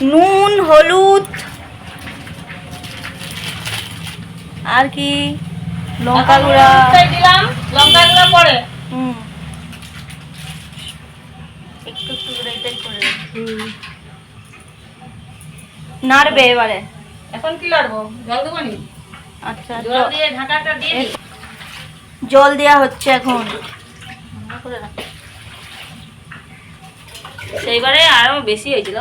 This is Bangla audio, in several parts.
নুন হলুদ আর কি? লঙ্কা গুঁড়া। দিলাম লঙ্কা গুঁড়া পরে। হুম। একটু একটু করে এটাই করে। নাড়বে এবারে। এখন কি লাড়বো জল দেবো নি? আচ্ছা জল দিয়ে ঢাকাটা দিয়ে জল দেওয়া হচ্ছে এখন। সেইবারে আরও বেশি হয়েছিল।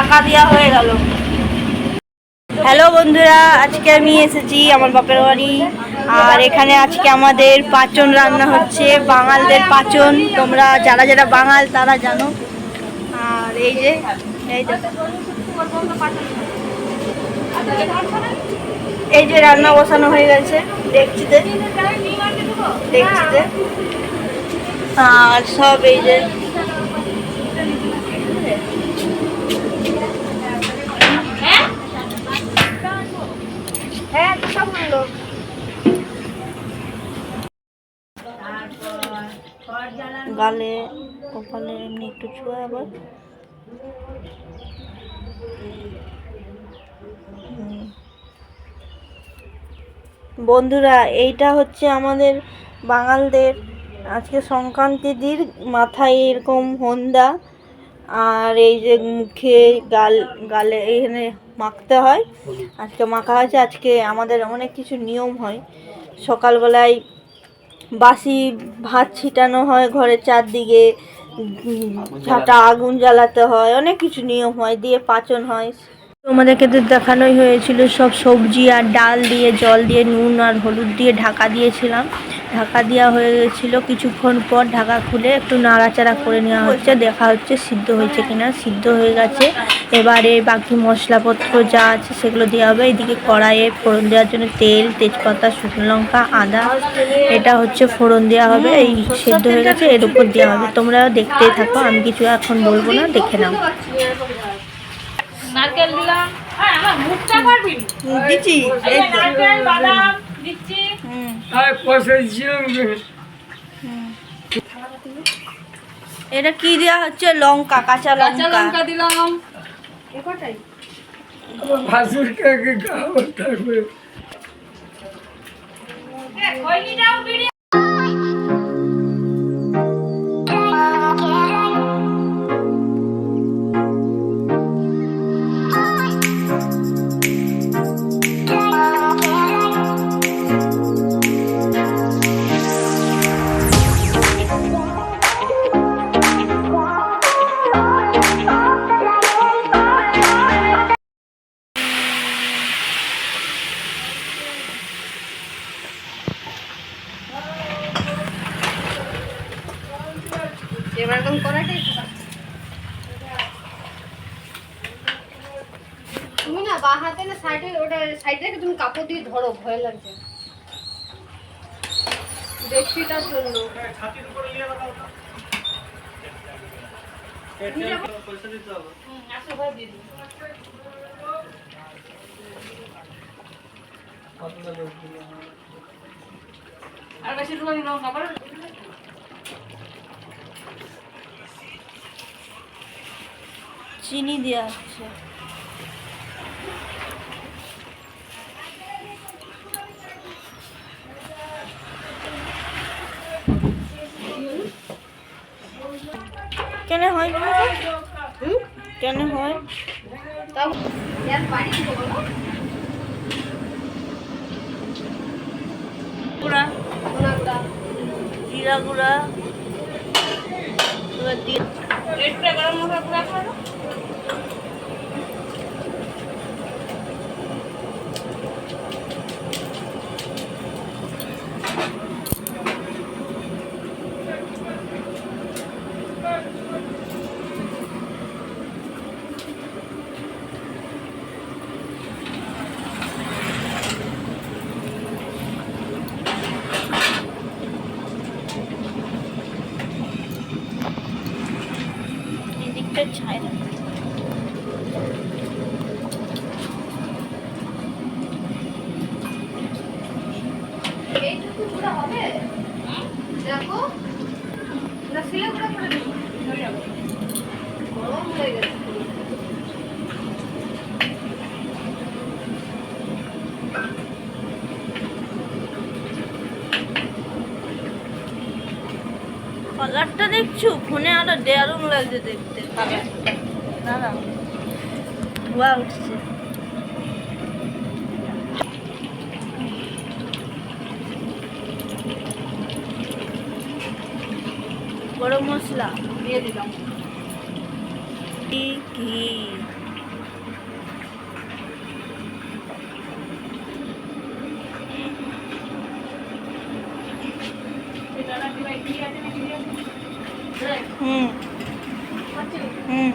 হয়ে দেওয়া হয়ে হ্যালো বন্ধুরা, আজকে আমি এসেছি আমার বাপের বাড়ি। আর এখানে আজকে আমাদের পাচন রান্না হচ্ছে, বাঙালদের পাচন তোমরা যারা যারা বাঙাল তারা জানো। আর এই যে এই যে এই যে রান্না বসানো হয়ে গেছে দেখছিতে দেখছিতে আর সব এই যে হ্যাঁ গালে, কপালে এমনি একটু ছুঁয়ে আবার। বন্ধুরা, এইটা হচ্ছে আমাদের বাঙালদের আজকে সংক্রান্তি দিন মাথায় এরকম হন্দা, আর এই যে মুখে গাল, গালে এখানে মাখতে হয়। আজকে মাখা হয়েছে, আজকে আমাদের অনেক কিছু নিয়ম হয়। সকালবেলায় বাসি ভাত ছিটানো হয় ঘরের চারদিকে ছাটা আগুন জ্বালাতে হয়, অনেক কিছু নিয়ম হয়, দিয়ে পাচন হয়। তোমাদেরকে তো দেখানোই হয়েছিল, সব সবজি আর ডাল দিয়ে, জল দিয়ে, নুন আর হলুদ দিয়ে ঢাকা দিয়েছিলাম। ঢাকা দেওয়া হয়ে গেছিল, কিছুক্ষণ পর ঢাকা খুলে একটু নাড়াচাড়া করে নেওয়া হচ্ছে, দেখা হচ্ছে সিদ্ধ হয়েছে কিনা। সিদ্ধ হয়ে গেছে, এবারে বাকি মশলাপত্র যা আছে সেগুলো দেওয়া হবে। এদিকে কড়াইয়ে ফোড়ন দেওয়ার জন্য তেল, তেজপাতা, শুকনো লঙ্কা, আদা, এটা হচ্ছে ফোড়ন দেওয়া হবে, এই সিদ্ধ হয়ে গেছে, এর উপর দেওয়া হবে। তোমরা দেখতেই থাকো, আমি কিছু এখন বলব না, দেখে নাও। নারকেল দিলাম। আর আমার মুখটা পারবি? দিচ্ছি। এই নারকেল বাদাম দিচ্ছি। এটা কি দেওয়া হচ্ছে? লঙ্কা কাঁচা কাঁচা লঙ্কা দিলাম। বিড়ি তুমি না বা হাতে না সাইডে ওটা সাইডে রেখে তুমি কাপড় দিয়ে ধরো ভয় লাগছে। দেখছিটার জন্য। আর বেশি দিলাম লঙ্কা বলো চিনি দেওয়া হচ্ছে কেন হয়? কেন হয়? গুঁড়া। গরম মশলা গুঁড়া। করে দাও। এদিকটা ছায় হবে? দেখো না শিলে গুঁড়ো করে দেবো গরম হয়ে গেছে। কালারটা দেখছ? ফোনে আরও দেয়ারুম লাগছে দেখতে। না ধোয়া উঠছে গরম মশলা দিয়ে দিলাম ঘি ঘি হুম হুম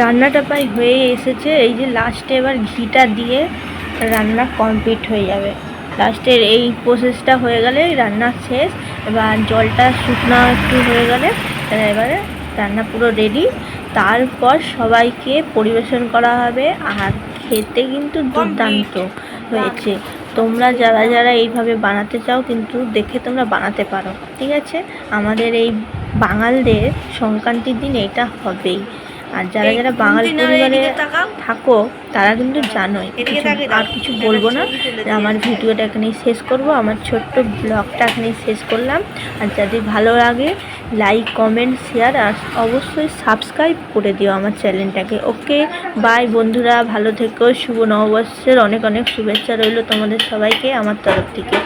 রান্নাটা প্রায় হয়ে এসেছে। এই যে লাস্টে এবার ঘিটা দিয়ে রান্না কমপ্লিট হয়ে যাবে। লাস্টের এই প্রসেসটা হয়ে গেলে রান্না শেষ। এবার জলটা শুকনো একটু হয়ে গেলে এবারে রান্না পুরো রেডি তারপর সবাইকে পরিবেশন করা হবে। আর খেতে কিন্তু দুর্দান্ত হয়েছে। তোমরা যারা যারা এইভাবে বানাতে চাও কিন্তু দেখে তোমরা বানাতে পারো। ঠিক আছে? আমাদের এই বাঙালদের সংক্রান্তির দিন এটা হবেই। আর যারা যারা বাঙালি পরিবারে থাকো তারা কিন্তু জানোই। আর কিছু বলব না আমার। ভিডিওটা এখানেই শেষ করব আমার ছোট্ট ব্লগটা এখানেই শেষ করলাম আর যাদের ভালো লাগে লাইক কমেন্ট শেয়ার আর অবশ্যই সাবস্ক্রাইব করে দিও আমার চ্যানেলটাকে ওকে বাই বন্ধুরা ভালো থেকো শুভ নববর্ষের অনেক অনেক শুভেচ্ছা রইল তোমাদের সবাইকে আমার তরফ থেকে